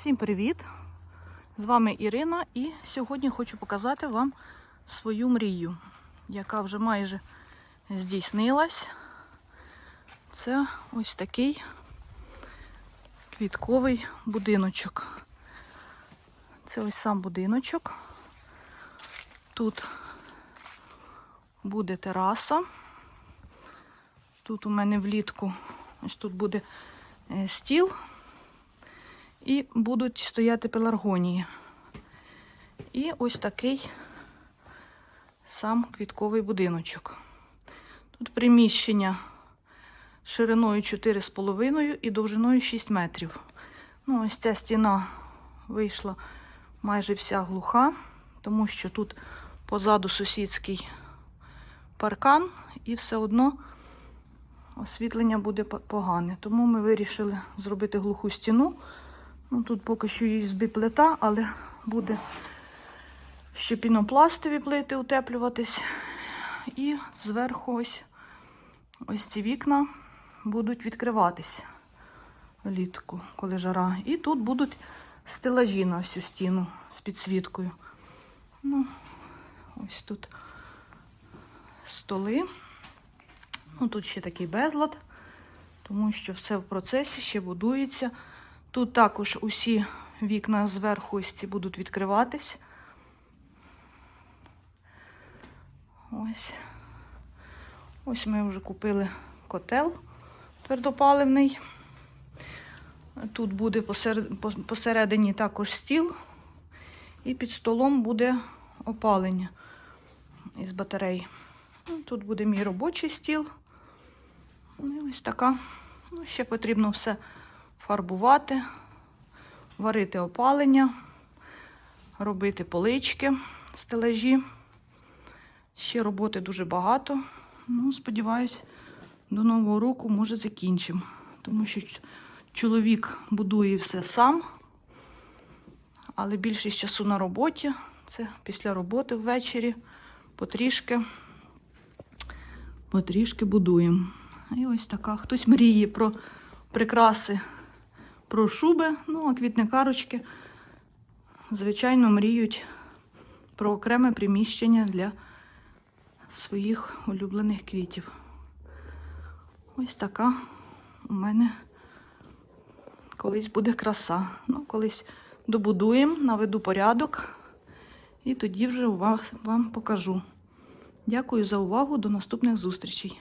Всім привіт! З вами Ірина і сьогодні хочу показати вам свою мрію, яка вже майже здійснилась. Це ось такий квітковий будиночок. Це ось сам будиночок. Тут буде тераса. Тут у мене влітку ось тут буде е, стіл і будуть стояти пеларгонії. І ось такий сам квітковий будиночок. Тут приміщення шириною 4,5 і довжиною 6 метрів. Ну, ось ця стіна вийшла майже вся глуха, тому що тут позаду сусідський паркан, і все одно освітлення буде погане. Тому ми вирішили зробити глуху стіну. Ну, Тут поки що USB плита, але буде ще пінопластові плити утеплюватись. І зверху ось ось ці вікна будуть відкриватись влітку, коли жара. І тут будуть стелажі на всю стіну з підсвіткою. Ну, ось тут столи. Ну, Тут ще такий безлад, тому що все в процесі ще будується. Тут також усі вікна зверху ось ці будуть відкриватись. Ось. Ось ми вже купили котел твердопаливний. Тут буде посередині також стіл, і під столом буде опалення із батарей. Ну, тут буде мій робочий стіл. І ось така. Ну, ще потрібно все фарбувати, варити опалення, робити полички, стележі. Ще роботи дуже багато. Ну, сподіваюсь, до Нового року, може, закінчимо. Тому що чоловік будує все сам, але більшість часу на роботі. Це після роботи ввечері потрішки, потрішки будуємо. І ось така. Хтось мріє про прикраси про шуби, ну, а квітникарочки, звичайно, мріють про окреме приміщення для своїх улюблених квітів. Ось така у мене колись буде краса. Ну, колись добудуємо, наведу порядок, і тоді вже вам покажу. Дякую за увагу. До наступних зустрічей.